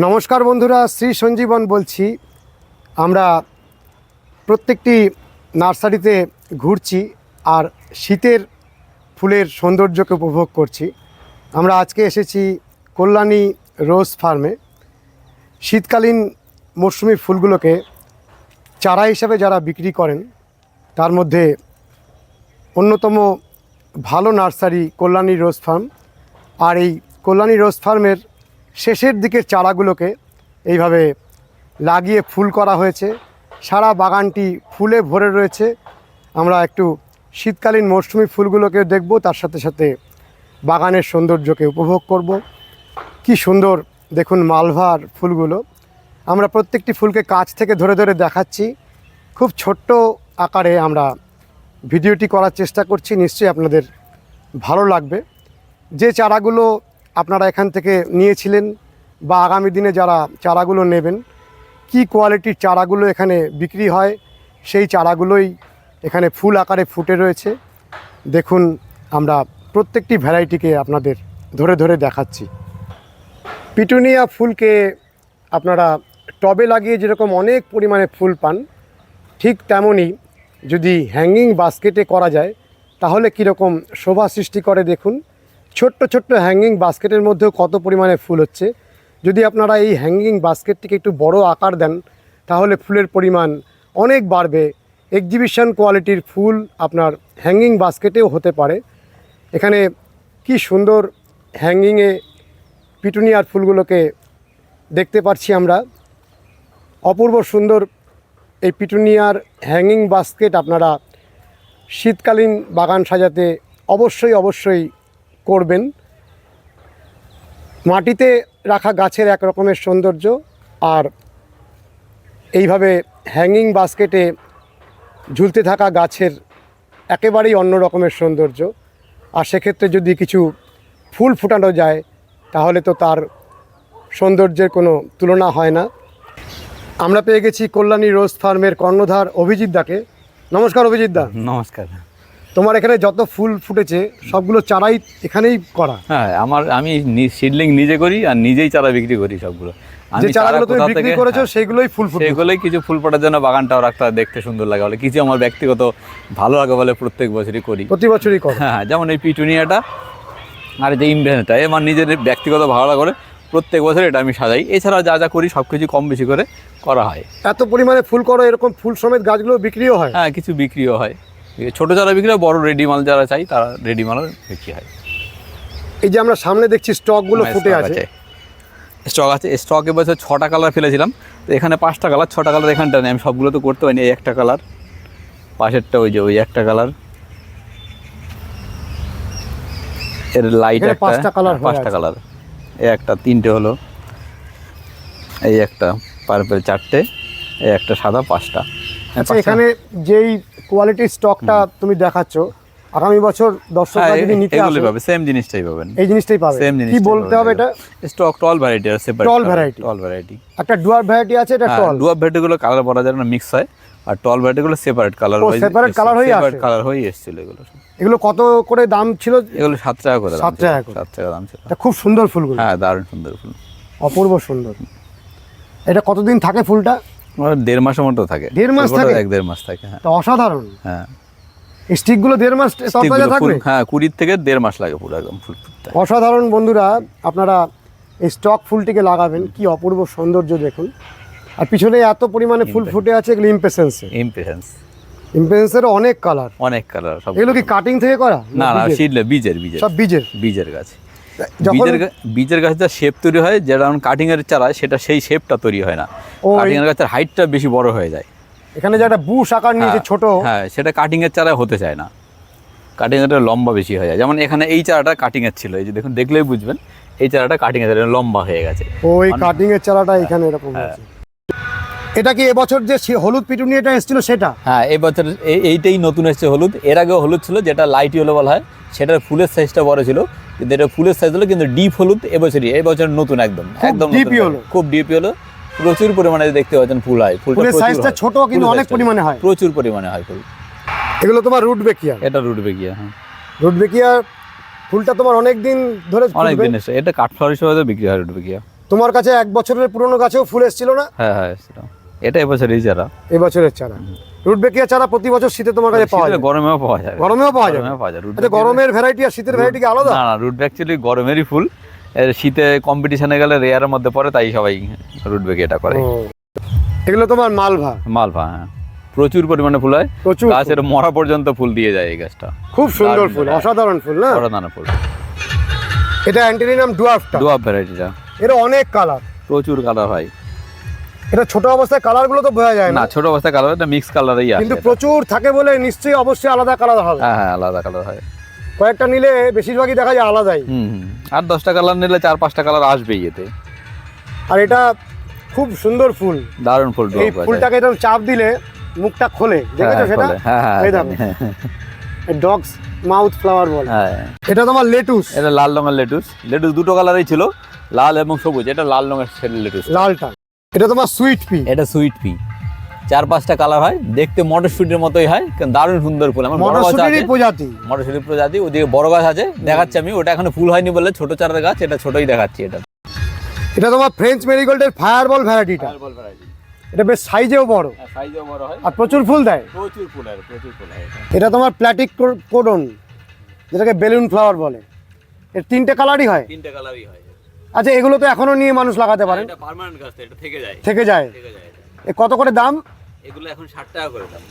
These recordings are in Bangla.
নমস্কার বন্ধুরা, শ্রী সঞ্জীবন বলছি। আমরা প্রত্যেকটি নার্সারিতে ঘুরছি আর শীতের ফুলের সৌন্দর্যকে উপভোগ করছি। আমরা আজকে এসেছি কল্যাণী রোজ ফার্মে। শীতকালীন মরশুমি ফুলগুলোকে চারা হিসাবে যারা বিক্রি করেন, তার মধ্যে অন্যতম ভালো নার্সারি কল্যাণী রোজ ফার্ম। আর এই কল্যাণী রোজ ফার্মের শেষের দিকের চারাগুলোকে এইভাবে লাগিয়ে ফুল করা হয়েছে। সারা বাগানটি ফুলে ভরে রয়েছে। আমরা একটু শীতকালীন মরশুমি ফুলগুলোকে দেখব, তার সাথে সাথে বাগানের সৌন্দর্যকে উপভোগ করব। কি সুন্দর, দেখুন মালভার ফুলগুলো। আমরা প্রত্যেকটি ফুলকে কাছ থেকে ধরে ধরে দেখাচ্ছি। খুব ছোট্ট আকারে আমরা ভিডিওটি করার চেষ্টা করছি, নিশ্চয়ই আপনাদের ভালো লাগবে। যে চারাগুলো আপনারা এখান থেকে নিয়েছিলেন বা আগামী দিনে যারা চারাগুলো নেবেন, কি কোয়ালিটির চারাগুলো এখানে বিক্রি হয়, সেই চারাগুলোই এখানে ফুল আকারে ফুটে রয়েছে। দেখুন, আমরা প্রত্যেকটি ভ্যারাইটিকে আপনাদের ধরে ধরে দেখাচ্ছি। পিটুনিয়া ফুলকে আপনারা টবে লাগিয়ে যেরকম অনেক পরিমাণে ফুল পান, ঠিক তেমনই যদি হ্যাঙ্গিং বাস্কেটে করা যায়, তাহলে কীরকম শোভা সৃষ্টি করে দেখুন। ছোট্ট ছোট্ট হ্যাঙ্গিং বাস্কেটের মধ্যেও কত পরিমাণে ফুল হচ্ছে? যদি আপনারা এই হ্যাঙ্গিং বাস্কেটটিকে একটু বড় আকার দেন, তাহলে ফুলের পরিমাণ অনেক বাড়বে। এক্সিবিশন কোয়ালিটির ফুল আপনার হ্যাঙ্গিং বাস্কেটেও হতে পারে। এখানে কি সুন্দর হ্যাঙ্গিংয়ে পিটুনিয়ার ফুলগুলোকে দেখতে পাচ্ছি আমরা। অপূর্ব সুন্দর এই পিটুনিয়ার হ্যাঙ্গিং বাস্কেট আপনারা শীতকালীন বাগান সাজাতে অবশ্যই অবশ্যই করবেন। মাটিতে রাখা গাছের এক রকমের সৌন্দর্য আর এইভাবে হ্যাঙ্গিং বাস্কেটে ঝুলতে থাকা গাছের একেবারেই অন্য রকমের সৌন্দর্য। আর সেক্ষেত্রে যদি কিছু ফুল ফুটানো যায়, তাহলে তো তার সৌন্দর্যের কোনো তুলনা হয় না। আমরা পেয়ে গেছি কল্যাণী রোজ ফার্মের কর্ণধার অভিজিৎ দাকে। নমস্কার অভিজিৎ দা। নমস্কার। তোমার এখানে যত ফুল ফুটেছে সবগুলো চারাই এখানেই করা। হ্যাঁ আমার আমি সিডলিং নিজে করি আর নিজেই চারা বিক্রি করি সবগুলো। যে চারাগুলো তুমি বিক্রি করেছ হ্যাঁ, সেগুলোই ফুল ফুটে সেগুলোই কিছু ফুল ফোটার জন্য বাগানটাও রাখতে দেখতে সুন্দর লাগে বলে। কিছু আমার ব্যক্তিগত ভালো লাগে বলে প্রত্যেক বছরই করি। প্রতি বছরই করো। হ্যাঁ হ্যাঁ, যেমন এই পিটুনিয়াটা আর যে ইমভেনটা আমার নিজের ব্যক্তিগত ভালো লাগে করে প্রত্যেক বছর এটা আমি সাজাই। এছাড়া যা যা করি সব কিছু কম বেশি করে করা হয়। এত পরিমাণে ফুল করো এরকম ফুল সমেত গাছগুলো বিক্রিও হয়? হ্যাঁ কিছু বিক্রিও হয়। ছোট যারা বিক্রি হয় বড় রেডি মাল যারা চাই তারা রেডি মালও বিক্রি হয়। এই যে আমরা সামনে দেখছি স্টকগুলো ফুটে আছে। স্টক আছে স্টক এবছর ছটা কালার ফেলেছিলাম। তো এখানে পাঁচটা কালার ছটা কালার এখানটা নেই আমি সবগুলো তো করতে পারিনি এই একটা কালার পাশেরটা ওই যে ওই একটা কালারের লাইট একটা পাঁচটা colour হয়ে পাঁচটা কালার এই একটা তিনটে হলো এই একটা পার্পেল চারটে এই একটা সাদা পাঁচটা। আচ্ছা এখানে যেই কোয়ালিটির স্টকটা তুমি দেখাচ্ছ আগামী বছর দর্শকরা হ্যাঁ যদি নিতে আসে পাবে সেম জিনিসটাই পাবেন। এই জিনিসটাই পাবে। সেম জিনিস কি বলতে হবে এটা? স্টক টল ভ্যারাইটি আছে Tall variety। টল ভ্যারাইটি একটা ডুয়ার ভ্যারাইটি আছে এটা টল ডুয়াব ভ্যারাইটিগুলো কালার বলা যায় না মিক্স হয়। আর টল ভ্যারাইটিগুলো সেপারেট কালার ও, separate colour হয়েই আসে? কালার হয়েই এসেছিল এগুলো। এগুলো কত করে দাম ছিল? এগুলো সাত টাকা করে দাম সাত ছিল। টাকা করে। সাত টাকা দাম ছিল। এটা খুব সুন্দর ফুলগুলো। হ্যাঁ দারুণ সুন্দর ফুল। অপূর্ব সুন্দর। এটা কতদিন থাকে ফুলটা? দেড় মাসের মতো থাকে। দেড় মাস থাকে? এক দেড় মাস থাকে হ্যাঁ। অসাধারণ। হ্যাঁ। স্টিকগুলো দেড় মাস স্টিকগুলো থাকবে? হ্যাঁ কুড়ির থেকে দেড় মাস লাগে পুরো একদম ফুল অসাধারণ বন্ধুরা আপনারা এই স্টক ফুলটিকে লাগাবেন কি অপূর্ব সৌন্দর্য দেখুন। আর পিছনে এত পরিমাণে ফুল ফুটে আছে এগুলো ইমপেশেন্সে ইমপ্রেশনস ইমপেশেন্সের অনেক কালার অনেক কালার সব এগুলো কি কাটিং থেকে করা? না না বীজের? সিডলে বীজের বীজের সব বীজের বীজের গাছ। বীজের বীজের গাছ শেপ তৈরি হয় যেটা কাটিং এর চারা সেটা সেই শেপটা তৈরি হয় না। কাটিং এর গাছের হাইটটা বেশি বড় হয়ে যায়। এখানে যে একটা বুশ আকার নিয়েছে হ্যাঁ, ছোট। হ্যাঁ সেটা কাটিং এর চারা হতে চায় না। কাটিং এর লম্বা বেশি হয়ে যায়। যেমন এখানে এই চারাটা কাটিং এর ছিল। এই যে দেখুন দেখলেই বুঝবেন এই চারাটা কাটিং এর চারা, লম্বা হয়ে গেছে। ওই কাটিং এর চারাটা এখানে এরকম হ্যাঁ। আছে এটা কি এবছর যে হলুদ পিটুনিয়াটা এসেছিল সেটা? হ্যাঁ এবছর এইটাই নতুন এসেছে হলুদ। এর আগে হলুদ ছিল যেটা লাইট ইয়েলো বলা হয় সেটার ফুলের সাইজটা বড় ছিল। কিন্তু এটা ফুলের সাইজ হলো কিন্তু ডিপ হলুদ এবছরই এই বছর নতুন একদম একদম নতুন। হলো। খুব ডিপ হলো প্রচুর পরিমাণে দেখতে পাচ্ছেন ফুল হয় ফুলের সাইজটা ছোট কিন্তু অনেক পরিমাণে হয়। প্রচুর পরিমাণে হয় ফুল। এগুলো তোমার রুট বেকিয়া? এটা রুট বেগিয়া হ্যাঁ। রুট বেকিয়া ফুলটা তোমার অনেক দিন ধরে অনেক দিন এসে এটা কাঠফ্লাওয়ার হিসেবে বিক্রি হয় রুট বেকিয়া। তোমার কাছে এক বছরের পুরনো গাছেও ফুল এসেছিল না? হ্যাঁ হ্যাঁ সেটা এটা এবছর এই চারা। এই বছরের চারা রুট বেকিয়া চারা প্রতি বছর শীতে তোমার কাছে পাওয়া যায়? গরমেও পাওয়া যাবে। গরমেও পাওয়া গরমেও পাওয়া যায় আচ্ছা গরমের ভ্যারাইটি আর শীতের ভ্যারাইটি কি আলাদা? না না রুট অ্যাকচুয়ালি গরমেরই ফুল। শীতে কম্পিটিশনে গেলে রেয়ারের মধ্যে পড়ে তাই সবাই রুট এটা করে। এগুলো তোমার মালভা? মালভা হ্যাঁ। প্রচুর পরিমাণে ফুল হয়। প্রচুর গাছের মরা পর্যন্ত ফুল দিয়ে যায় এই গাছটা। খুব সুন্দর ফুল। অসাধারণ ফুল না? অরদানা ফুল। এটা অ্যান্টিনিনাম ডুয়াফটা ডুয়াব ভ্যারাইটিটা এর অনেক কালার প্রচুর কালার হয়। এটা ছোট অবস্থায় কালারগুলো তো বোঝা যায় না। ছোট অবস্থায় কালার এটা মিক্স কালারেই আসে কিন্তু প্রচুর থাকে বলে নিশ্চয়ই অবশ্যই আলাদা কালার হবে। হ্যাঁ হ্যাঁ আলাদা কালার হয়। কয়েকটা নিলে বেশিরভাগই দেখা যায় আলাদাই। আর দশটা কালার নিলে চার পাঁচটা কালার আসবেই এতে। আর এটা খুব সুন্দর ফুল। দারুণ ফুল এই ফুলটাকে এরকম চাপ দিলে মুখটা খোলে। দেখেছ সেটা? হ্যাঁ হ্যাঁ এই ডগস মাউথ ফ্লাওয়ার বল হ্যাঁ। এটা তোমার লেটুস এটা লাল রঙের লেটুস লেটুস দুটো কালারই ছিল লাল এবং সবুজ। এটা লাল রঙের লেটুস লালটা। এটা তোমার সুইট পি এটা সুইট পি চার পাঁচটা কালার হয়। দেখতে মটরশুটির মতোই হয়। কিন্তু দারুণ সুন্দর ফুল। আমার আছে। প্রজাতি। মটরশুটি প্রজাতি। ওদিকে বড় গাছ আছে। দেখাচ্ছি আমি। ওটা এখনও ফুল হয়নি বলে ছোট চারের গাছ। এটা ছোটই দেখাচ্ছি এটা। এটা তোমার ফ্রেঞ্চ মেরিগোল্ডের ফায়ার বল ভ্যারাইটিটা এটা বেশ সাইজেও বড়। সাইজও বড় হয়। আর প্রচুর ফুল দেয়। প্রচুর ফুল হয় প্রচুর ফুল হয় এটা তোমার প্ল্যাটিক কোডন যেটাকে বেলুন ফ্লাওয়ার বলে। এর তিনটে কালারই হয়। তিনটে কালারই হয়। আচ্ছা এগুলো তো এখনও নিয়ে মানুষ লাগাতে পারেন এটা পার্মানেন্ট গাছ এটা থেকে যায়। থেকে যায়। থেকে যায় এ কত করে দাম? এগুলো এখন ষাট টাকা করে দাম।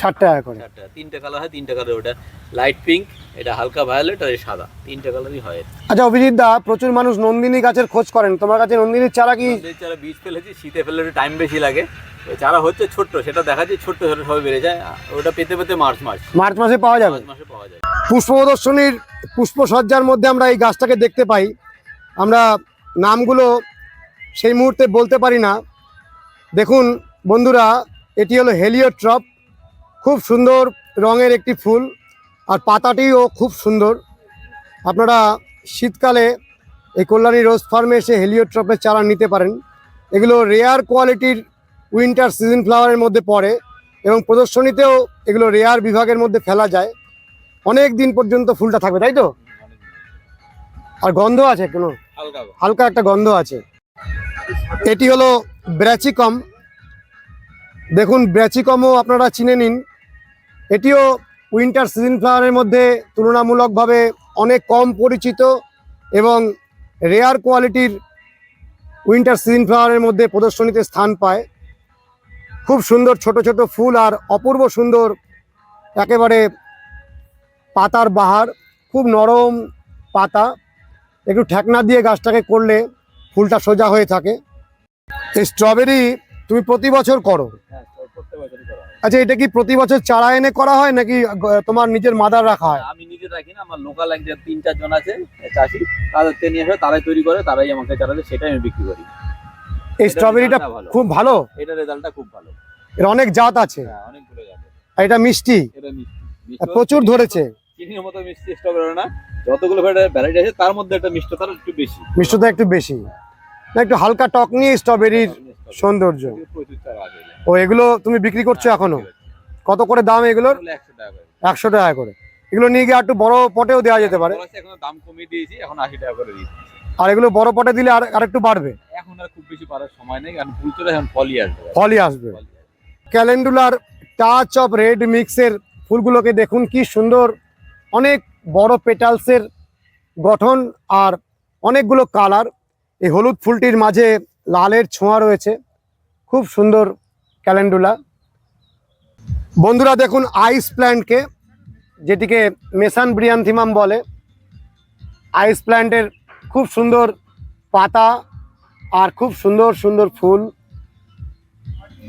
ষাট টাকা করে। ষাট টাকা। তিনটে কালার হয় তিনটে কালার ওটা লাইট পিঙ্ক এটা হালকা ভায়োলেট আর সাদা। তিনটে কালারই হয় আচ্ছা অভিজিৎ দা প্রচুর মানুষ নন্দিনী গাছের খোঁজ করেন। তোমার কাছে নন্দিনীর চারা কি? চারা বীজ ফেলেছি শীতে ফেলে একটু টাইম বেশি লাগে। চারা হচ্ছে ছোট্ট সেটা দেখাচ্ছি ছোট্ট ছোট সবাই বেড়ে যায়। ওটা পেতে পেতে মার্চ মাস। মার্চ মাসে পাওয়া যাবে? মার্চ মাসে পাওয়া যায়। পুষ্প প্রদর্শনীর পুষ্পসজ্জার মধ্যে আমরা এই গাছটাকে দেখতে পাই। আমরা নামগুলো সেই মুহূর্তে বলতে পারি না। দেখুন বন্ধুরা, এটি হলো হেলিওট্রপ খুব সুন্দর রঙের একটি ফুল আর পাতাটিও খুব সুন্দর। আপনারা শীতকালে এই কল্যাণী রোজ ফার্মে এসে হেলিওট্রপের চারা নিতে পারেন। এগুলো রেয়ার কোয়ালিটির উইন্টার সিজন ফ্লাওয়ারের মধ্যে পড়ে এবং প্রদর্শনীতেও এগুলো রেয়ার বিভাগের মধ্যে ফেলা যায়। অনেক দিন পর্যন্ত ফুলটা থাকবে, তাই তো? আর গন্ধ আছে কোনো? হালকা একটা গন্ধ আছে। এটি হলো ব্র্যাচিকম। দেখুন ব্র্যাচিকমও আপনারা চিনে নিন। এটিও উইন্টার সিজন ফ্লাওয়ারের মধ্যে তুলনামূলকভাবে অনেক কম পরিচিত এবং রেয়ার কোয়ালিটির উইন্টার সিজন ফ্লাওয়ারের মধ্যে প্রদর্শনীতে স্থান পায়। খুব সুন্দর ছোট ছোট ফুল আর অপূর্ব সুন্দর একেবারে পাতার বাহার খুব নরম পাতা। একটু ঠেকনা দিয়ে গাছটাকে করলে ফুলটা সোজা হয়ে থাকে। এই স্ট্রবেরি তুমি প্রতি বছর করো? হ্যাঁ আচ্ছা এটা কি প্রতি বছর চারা এনে করা হয় নাকি তোমার নিজের মাদার রাখা হয়? আমি নিজে রাখি না আমার লোকাল এক যে তিন চারজন আছে চাষি তাদের থেকে নিয়ে তারাই তৈরি করে তারাই আমাকে চারা দেয় সেটাই আমি বিক্রি করি। এই স্ট্রবেরিটা খুব ভালো? এটা রেজাল্টটা খুব ভালো। এর অনেক জাত আছে। হ্যাঁ অনেকগুলো আর এটা মিষ্টি? এটা মিষ্টি। প্রচুর ধরেছে। চিনির মতো মিষ্টি স্ট্রবেরি না। যতগুলো ভ্যারাইটি আছে তার মধ্যে একটা মিষ্টতা একটু বেশি। মিষ্টতা একটু বেশি। না একটু হালকা টক নিয়ে স্ট্রবেরির সৌন্দর্য। ও এগুলো তুমি বিক্রি করছ এখনও? কত করে দাম এগুলোর? একশো টাকা করে। এগুলো নিয়ে গিয়ে একটু বড় পটেও দেওয়া যেতে পারে। দাম কমিয়ে দিয়েছি এখন আশি টাকা করে দিচ্ছি আর এগুলো বড় পটে দিলে আর আরেকটু বাড়বে? এখন আর খুব বেশি পারার সময় নেই কারণ ফুল এখন ফলই আসবে। ফলই আসবে। ক্যালেন্ডুলার টাচ অফ রেড মিক্সের ফুলগুলোকে দেখুন কি সুন্দর। অনেক বড় পেটালসের গঠন আর অনেকগুলো কালার। এই হলুদ ফুলটির মাঝে লালের ছোঁয়া রয়েছে। খুব সুন্দর ক্যালেন্ডুলা। বন্ধুরা, দেখুন আইস প্ল্যান্টকে, যেটিকে মেসান ব্রিয়ান্থিমাম বলে। আইস প্ল্যান্টের খুব সুন্দর পাতা আর খুব সুন্দর সুন্দর ফুল।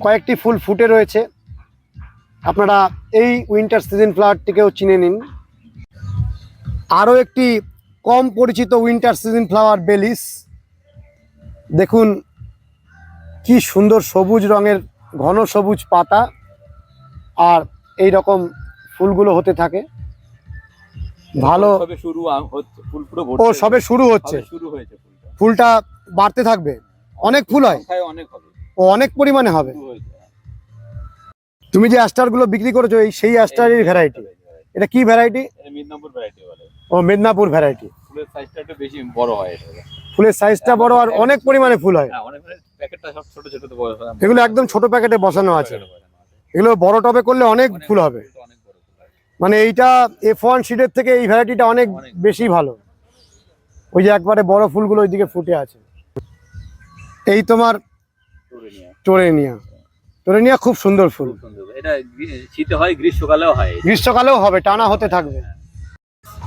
কয়েকটি ফুল ফুটে রয়েছে। আপনারা এই উইন্টার সিজন ফ্লাওয়ারটিকেও চিনে নিন। আরও একটি কম পরিচিত উইন্টার সিজন ফ্লাওয়ার বেলিস। দেখুন কি সুন্দর সবুজ রঙের ঘন সবুজ পাতা আর এই রকম ফুলগুলো হতে থাকে। ভালো শুরু ফুল ও সবে শুরু হচ্ছে। শুরু হয়েছে ফুলটা। ফুলটা বাড়তে থাকবে। অনেক ফুল হয়। অনেক ও অনেক পরিমাণে হবে। তুমি যে অ্যাস্টারগুলো বিক্রি করেছ এই সেই অ্যাস্টারের ভ্যারাইটি এটা কি ভ্যারাইটি মিদনাপুর ভ্যারাইটি বলে। ও মেদিনীপুর ভ্যারাইটি ফুলের সাইজটা একটু বেশি বড় হয় এটা ফুলের সাইজটা বড় আর অনেক পরিমাণে ফুল হয়। হ্যাঁ অনেক প্যাকেটটা সব ছোট ছোট এগুলো একদম ছোট প্যাকেটে বসানো আছে। এগুলো বড় টবে করলে অনেক ফুল হবে। মানে এইটা এফ ওয়ান সিডের থেকে এই ভ্যারাইটিটা অনেক অনেক। বেশি ভালো। ওই যে একবারে বড় ফুলগুলো ওইদিকে ফুটে আছে। এই তোমার টুরেনিয়া। টোরেনিয়া খুব সুন্দর ফুল। এটা শীতে হয় গ্রীষ্মকালেও হয়। গ্রীষ্মকালেও হবে টানা হতে থাকবে।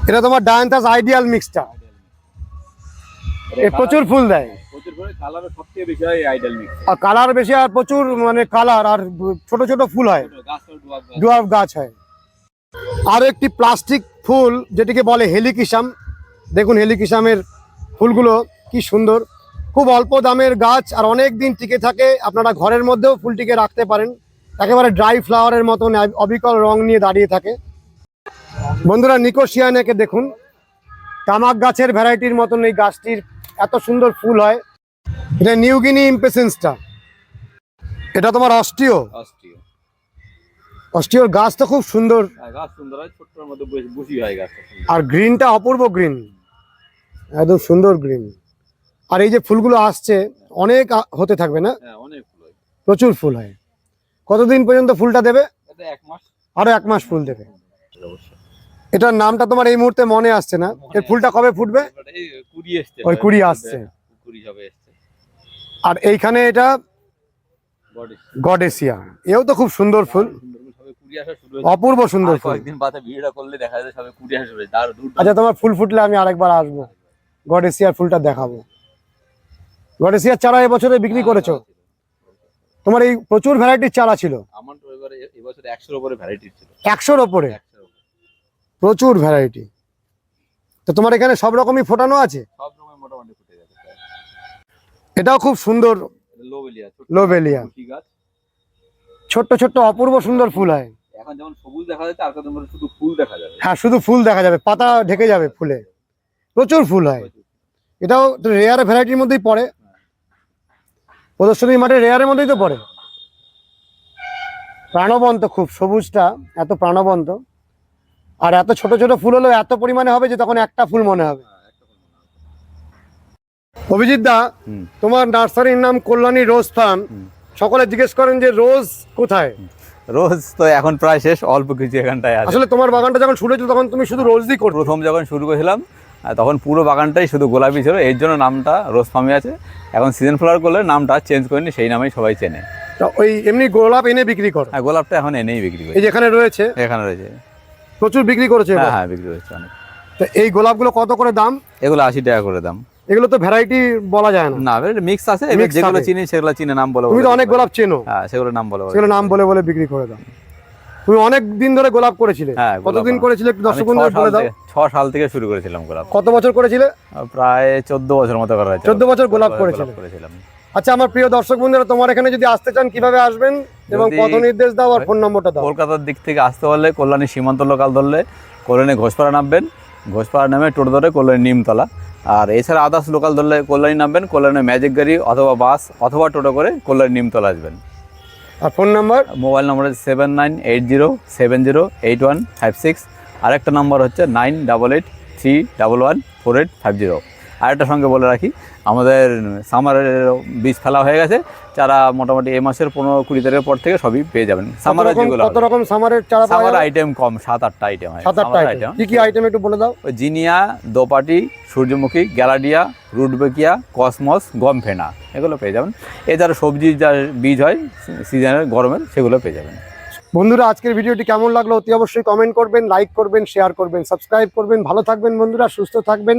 এটা তোমার ডায়ান্থাস আইডিয়াল মিক্সটা এ প্রচুর ফুল দেয়। কালার বেশি হয় আর কালার বেশি আর প্রচুর মানে কালার আর ছোট ছোট ফুল হয়। ডুয়ার্ফ গাছ। হয়। আর একটি প্লাস্টিক ফুল যেটিকে বলে হেলিকিসাম দেখুন হেলিকিসামের ফুলগুলো কি সুন্দর। খুব অল্প দামের গাছ আর অনেক দিন টিকে থাকে আপনারা ঘরের মধ্যেও ফুলটিকে রাখতে পারেন। একেবারে ড্রাই ফ্লাওয়ারের মতন অবিকল রং নিয়ে দাঁড়িয়ে থাকে। বন্ধুরা নিকোশিয়ানাকে দেখুন। তামাক গাছের ভ্যারাইটির মতন এই গাছটির এত সুন্দর ফুল হয়। এটা নিউগিনি ইম্পেসেন্সটা। এটা তোমার অস্টিও? অস্টিওর গাছ তো খুব সুন্দর। হয় আর গ্রিনটা অপূর্ব গ্রিন একদম সুন্দর গ্রিন আর এই যে ফুলগুলো আসছে অনেক হতে থাকবে না? হ্যাঁ হয়। প্রচুর ফুল হয়। কতদিন পর্যন্ত ফুলটা দেবে? আরও এক মাস ফুল দেবে। এটার নামটা তোমার এই মুহূর্তে মনে আসছে না? এর ফুলটা কবে ফুটবে? ওই কুড়ি আসছে। আর এইখানে এটা গডেসিয়া। এও তো খুব সুন্দর ফুল। সুন্দর ফুল। অপূর্ব সুন্দর ফুল। করলে দেখা যায় আচ্ছা তোমার ফুল ফুটলে আমি আরেকবার আসব। গডেসিয়ার ফুলটা দেখাবো। গডেসিয়ার চারা এবছরে বিক্রি করেছ? তোমার এই প্রচুর ভ্যারাইটির চারা ছিল? আমার তো এবারে এ- এবছর একশোর উপরে ভ্যারাইটি ছিল। একশোর ওপরে উপরে। প্রচুর ভ্যারাইটি তো তোমার এখানে সব রকমই ফোটানো আছে? সব রকমের মোটামুটি ফুটে গেছে এটাও খুব সুন্দর লোবেলিয়া ছোট্ট লোবেলিয়া। ছোট্ট ছোট্ট অপূর্ব সুন্দর ফুল হয়। এখন যেমন সবুজ দেখা যাচ্ছে আর শুধু ফুল দেখা যাবে। হ্যাঁ শুধু ফুল দেখা যাবে পাতা ঢেকে যাবে ফুলে। প্রচুর ফুল হয়। এটাও রেয়ার ভ্যারাইটির মধ্যেই পড়ে। প্রদর্শনী মাঠে রেয়ারের মধ্যেই তো পড়ে। প্রাণবন্ত খুব সবুজটা এত প্রাণবন্ত। আর এত ছোট ছোট ফুল হলো এত পরিমাণে হবে যে তখন একটা ফুল মনে হবে। অভিজিৎ দা তোমার নার্সারির নাম কল্যাণী রোজ ফার্ম। সকলে জিজ্ঞেস করেন যে রোজ কোথায়? রোজ তো এখন প্রায় শেষ অল্প কিছু এখানটায় আসলে তোমার বাগানটা যখন শুরু হয়েছিল তখন তুমি শুধু রোজই করো প্রথম যখন শুরু করেছিলাম তখন পুরো বাগানটাই শুধু গোলাপি ছিল এর জন্য নামটা রোজ ফার্মে আছে। এখন সিজন ফ্লাওয়ার করলে নামটা চেঞ্জ করিনি সেই নামেই সবাই চেনে। তা ওই এমনি গোলাপ এনে বিক্রি করো? হ্যাঁ গোলাপটা এখন এনেই বিক্রি এই করি যে এখানে রয়েছে? এখানে রয়েছে। প্রচুর বিক্রি করেছে হ্যাঁ হ্যাঁ বিক্রি হচ্ছে অনেক। তো এই গোলাপগুলো কত করে দাম? এগুলো আশি টাকা করে দাম। এগুলো তো ভ্যারাইটি বলা যায় না। না মিক্স আছে যেগুলো। চিনি সেগুলো চিনে নাম বলে তুমি তো অনেক গোলাপ চেনো। হ্যাঁ সেগুলো নাম বলে বলে সেগুলো নাম বলে বলে বিক্রি করে দাও। তুমি অনেক দিন ধরে গোলাপ করেছিলে। হ্যাঁ, কতদিন করেছিলে একটু দর্শক সাল বলে দাও। ছ সাল থেকে শুরু করেছিলাম গোলাপ। কত বছর করেছিলে? প্রায় চোদ্দ বছর মতো করা 14 বছর গোলাপ করেছিলে। করেছিলাম। আচ্ছা আমার প্রিয় দর্শক বন্ধুরা তোমার এখানে যদি আসতে চান কীভাবে আসবেন এবং কত নির্দেশ দাও আর ফোন নম্বরটা দাও? কলকাতার দিক থেকে আসতে হলে কল্যাণী সীমান্ত লোকাল ধরলে কল্যাণী ঘোষপাড়া নামবেন। ঘোষপাড়া নামে টোটো ধরে কল্যাণী নিমতলা। আর এছাড়া আদার্স লোকাল ধরলে কল্যাণী নামবেন কল্যাণী ম্যাজিক গাড়ি অথবা বাস অথবা টোটো করে কল্যাণী নিমতলা আসবেন। আর ফোন নাম্বার? মোবাইল নাম্বার হচ্ছে seven nine eight zero seven zero eight one five six. আরেকটা নাম্বার হচ্ছে nine double eight three double one four eight five zero. আরেকটা সঙ্গে বলে রাখি আমাদের সামারের বীজ ফেলা হয়ে গেছে যারা মোটামুটি এ মাসের পনেরো কুড়ি তারিখের পর থেকে সবই পেয়ে যাবেন। যেগুলো কত রকম সামারের চারা সামার আইটেম কম সাত আটটা আইটেম হয় সাত আটটা আইটেম কি কি আইটেম একটু বলে দাও? জিনিয়া দোপাটি সূর্যমুখী গ্যালাডিয়া রুটবেকিয়া কসমস গম ফেনা এগুলো পেয়ে যাবেন। এছাড়া সবজি যা বীজ হয় সিজনের গরমের সেগুলো পেয়ে যাবেন। বন্ধুরা আজকের ভিডিওটি কেমন লাগল অতি অবশ্যই কমেন্ট করবেন লাইক করবেন শেয়ার করবেন সাবস্ক্রাইব করবেন। ভালো থাকবেন বন্ধুরা সুস্থ থাকবেন।